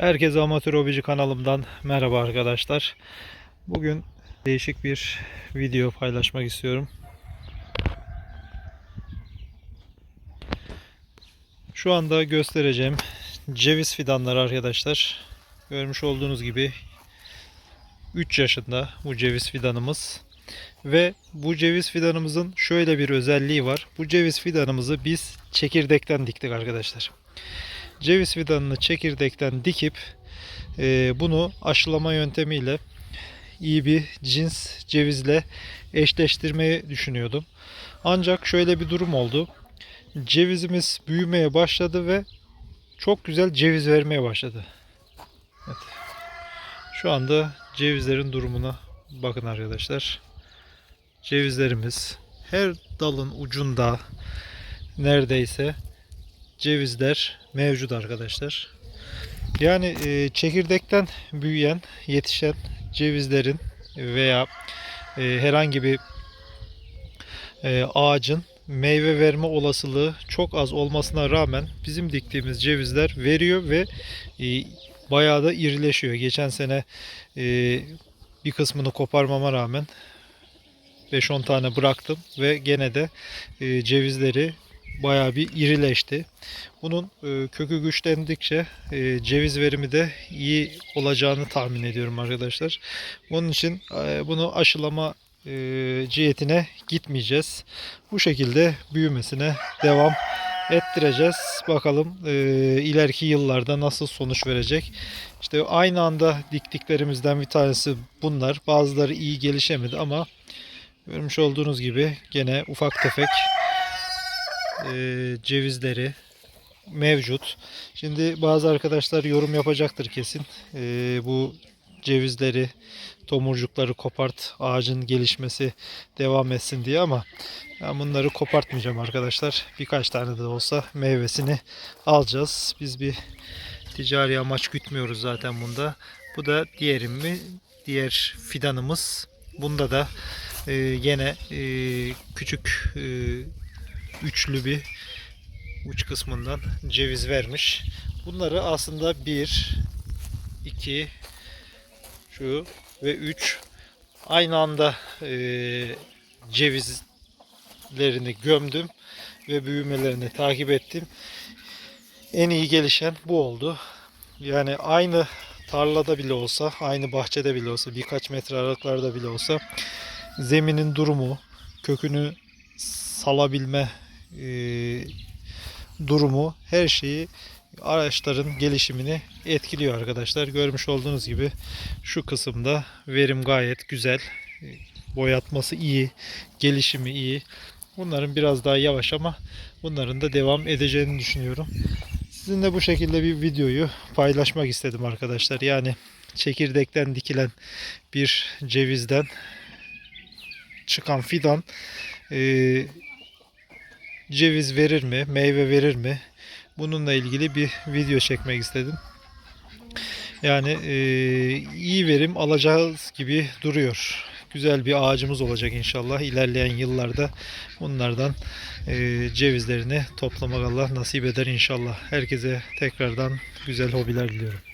Herkese Amatör Hobici kanalımdan merhaba arkadaşlar. Bugün değişik bir video paylaşmak istiyorum. Şu anda göstereceğim ceviz fidanları arkadaşlar. Görmüş olduğunuz gibi 3 yaşında bu ceviz fidanımız. Ve bu ceviz fidanımızın şöyle bir özelliği var. Bu ceviz fidanımızı biz çekirdekten diktik arkadaşlar ceviz fidanını çekirdekten dikip e, bunu aşılama yöntemiyle iyi bir cins cevizle eşleştirmeyi düşünüyordum. Ancak şöyle bir durum oldu. Cevizimiz büyümeye başladı ve çok güzel ceviz vermeye başladı. Evet. Şu anda cevizlerin durumuna bakın arkadaşlar. Cevizlerimiz her dalın ucunda neredeyse cevizler mevcut arkadaşlar. Yani e, çekirdekten büyüyen, yetişen cevizlerin veya e, herhangi bir e, ağacın meyve verme olasılığı çok az olmasına rağmen bizim diktiğimiz cevizler veriyor ve e, bayağı da irileşiyor. Geçen sene e, bir kısmını koparmama rağmen 5-10 tane bıraktım ve gene de e, cevizleri bayağı bir irileşti. Bunun e, kökü güçlendikçe e, ceviz verimi de iyi olacağını tahmin ediyorum arkadaşlar. Bunun için e, bunu aşılama cihetine gitmeyeceğiz. Bu şekilde büyümesine devam ettireceğiz. Bakalım e, ileriki yıllarda nasıl sonuç verecek. İşte aynı anda diktiklerimizden bir tanesi bunlar. Bazıları iyi gelişemedi ama görmüş olduğunuz gibi gene ufak tefek e, cevizleri mevcut. Şimdi bazı arkadaşlar yorum yapacaktır kesin. E, bu cevizleri, tomurcukları kopart, ağacın gelişmesi devam etsin diye ama ben bunları kopartmayacağım arkadaşlar. Birkaç tane de olsa meyvesini alacağız. Biz bir ticari amaç gütmüyoruz zaten bunda. Bu da diğerimi, diğer fidanımız. Bunda da e, gene e, küçük e, üçlü bir uç kısmından ceviz vermiş. Bunları aslında 1 2 şu ve 3 aynı anda e, cevizlerini gömdüm ve büyümelerini takip ettim. En iyi gelişen bu oldu. Yani aynı tarlada bile olsa, aynı bahçede bile olsa, birkaç metre aralıklarda bile olsa zeminin durumu, kökünü salabilme e, durumu, her şeyi araçların gelişimini etkiliyor arkadaşlar. Görmüş olduğunuz gibi şu kısımda verim gayet güzel. E, Boyatması iyi, gelişimi iyi. Bunların biraz daha yavaş ama bunların da devam edeceğini düşünüyorum. Sizinle bu şekilde bir videoyu paylaşmak istedim arkadaşlar. Yani çekirdekten dikilen bir cevizden çıkan fidan e, ceviz verir mi, meyve verir mi? Bununla ilgili bir video çekmek istedim. Yani e, iyi verim alacağız gibi duruyor. Güzel bir ağacımız olacak inşallah. İlerleyen yıllarda bunlardan e, cevizlerini toplamak Allah nasip eder inşallah. Herkese tekrardan güzel hobiler diliyorum.